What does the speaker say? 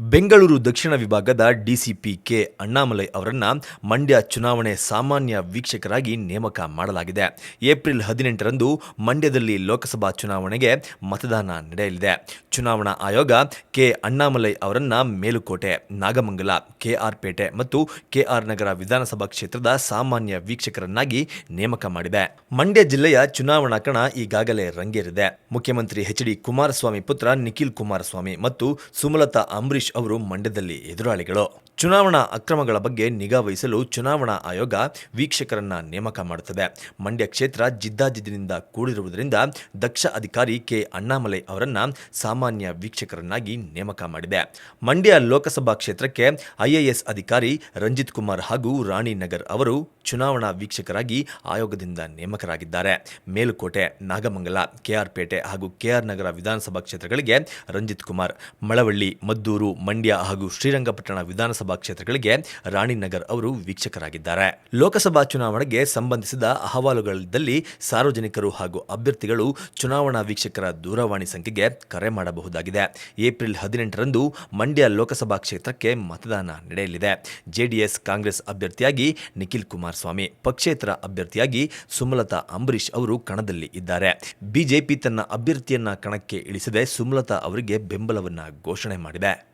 ಬೆಂಗಳೂರು ದಕ್ಷಿಣ ವಿಭಾಗದ DCP K Annamalai ಅವರನ್ನು ಮಂಡ್ಯ ಚುನಾವಣೆ ಸಾಮಾನ್ಯ ವೀಕ್ಷಕರಾಗಿ ನೇಮಕ ಮಾಡಲಾಗಿದೆ. ಏಪ್ರಿಲ್ ಹದಿನೆಂಟರಂದು ಮಂಡ್ಯದಲ್ಲಿ ಲೋಕಸಭಾ ಚುನಾವಣೆಗೆ ಮತದಾನ ನಡೆಯಲಿದೆ. ಚುನಾವಣಾ ಆಯೋಗ ಕೆ ಅಣ್ಣಾಮಲೈ ಅವರನ್ನು ಮೇಲುಕೋಟೆ, ನಾಗಮಂಗಲ, ಕೆಆರ್ಪೇಟೆ ಮತ್ತು ಕೆಆರ್ ನಗರ ವಿಧಾನಸಭಾ ಕ್ಷೇತ್ರದ ಸಾಮಾನ್ಯ ವೀಕ್ಷಕರನ್ನಾಗಿ ನೇಮಕ ಮಾಡಿದೆ. ಮಂಡ್ಯ ಜಿಲ್ಲೆಯ ಚುನಾವಣಾ ಕಣ ಈಗಾಗಲೇ ರಂಗೇರಿದೆ. ಮುಖ್ಯಮಂತ್ರಿ ಎಚ್ ಡಿ ಕುಮಾರಸ್ವಾಮಿ ಪುತ್ರ ನಿಖಿಲ್ ಕುಮಾರಸ್ವಾಮಿ ಮತ್ತು ಸುಮಲತಾ ಅಂಬರೀಶ್ ಅವರು ಮಂಡ್ಯದಲ್ಲಿ ಎದುರಾಳಿಗಳು. ಚುನಾವಣಾ ಅಕ್ರಮಗಳ ಬಗ್ಗೆ ನಿಗಾ ವಹಿಸಲು ಚುನಾವಣಾ ಆಯೋಗ ವೀಕ್ಷಕರನ್ನ ನೇಮಕ ಮಾಡುತ್ತದೆ. ಮಂಡ್ಯ ಕ್ಷೇತ್ರ ಜಿದ್ದಾಜಿದ್ದಿನಿಂದ ಕೂಡಿರುವುದರಿಂದ ದಕ್ಷ ಅಧಿಕಾರಿ ಕೆ ಅಣ್ಣಾಮಲೈ ಅವರನ್ನ ಸಾಮಾನ್ಯ ವೀಕ್ಷಕರನ್ನಾಗಿ ನೇಮಕ ಮಾಡಿದೆ. ಮಂಡ್ಯ ಲೋಕಸಭಾ ಕ್ಷೇತ್ರಕ್ಕೆ ಐಎಎಸ್ ಅಧಿಕಾರಿ ರಂಜಿತ್ ಕುಮಾರ್ ಹಾಗೂ ರಾಣಿ ನಗರ್ ಅವರು ಚುನಾವಣಾ ವೀಕ್ಷಕರಾಗಿ ಆಯೋಗದಿಂದ ನೇಮಕರಾಗಿದ್ದಾರೆ. ಮೇಲುಕೋಟೆ, ನಾಗಮಂಗಲ ಕೆಆರ್ಪೇಟೆ ಹಾಗೂ ಕೆಆರ್ ನಗರ ವಿಧಾನಸಭಾ ಕ್ಷೇತ್ರಗಳಿಗೆ ರಂಜಿತ್ ಕುಮಾರ್, ಮಳವಳ್ಳಿ, ಮದ್ದೂರು, ಮಂಡ್ಯ ಹಾಗೂ ಶ್ರೀರಂಗಪಟ್ಟಣ ವಿಧಾನಸಭಾ ಕ್ಷೇತ್ರಗಳಿಗೆ ರಾಣಿನಗರ್ ಅವರು ವೀಕ್ಷಕರಾಗಿದ್ದಾರೆ. ಲೋಕಸಭಾ ಚುನಾವಣೆಗೆ ಸಂಬಂಧಿಸಿದ ಅಹವಾಲುಗಳಿದ್ದಲ್ಲಿ ಸಾರ್ವಜನಿಕರು ಹಾಗೂ ಅಭ್ಯರ್ಥಿಗಳು ಚುನಾವಣಾ ವೀಕ್ಷಕರ ದೂರವಾಣಿ ಸಂಖ್ಯೆಗೆ ಕರೆ ಮಾಡಬಹುದಾಗಿದೆ. ಏಪ್ರಿಲ್ ಹದಿನೆಂಟರಂದು ಮಂಡ್ಯ ಲೋಕಸಭಾ ಕ್ಷೇತ್ರಕ್ಕೆ ಮತದಾನ ನಡೆಯಲಿದೆ. ಜೆಡಿಎಸ್ ಕಾಂಗ್ರೆಸ್ ಅಭ್ಯರ್ಥಿಯಾಗಿ ನಿಖಿಲ್ ಕುಮಾರಸ್ವಾಮಿ, ಪಕ್ಷೇತರ ಅಭ್ಯರ್ಥಿಯಾಗಿ ಸುಮಲತಾ ಅಂಬರೀಶ್ ಅವರು ಕಣದಲ್ಲಿ ಇದ್ದಾರೆ. ಬಿಜೆಪಿ ತನ್ನ ಅಭ್ಯರ್ಥಿಯನ್ನ ಕಣಕ್ಕೆ ಇಳಿಸದೆ ಸುಮಲತಾ ಅವರಿಗೆ ಬೆಂಬಲವನ್ನ ಘೋಷಣೆ ಮಾಡಿದೆ.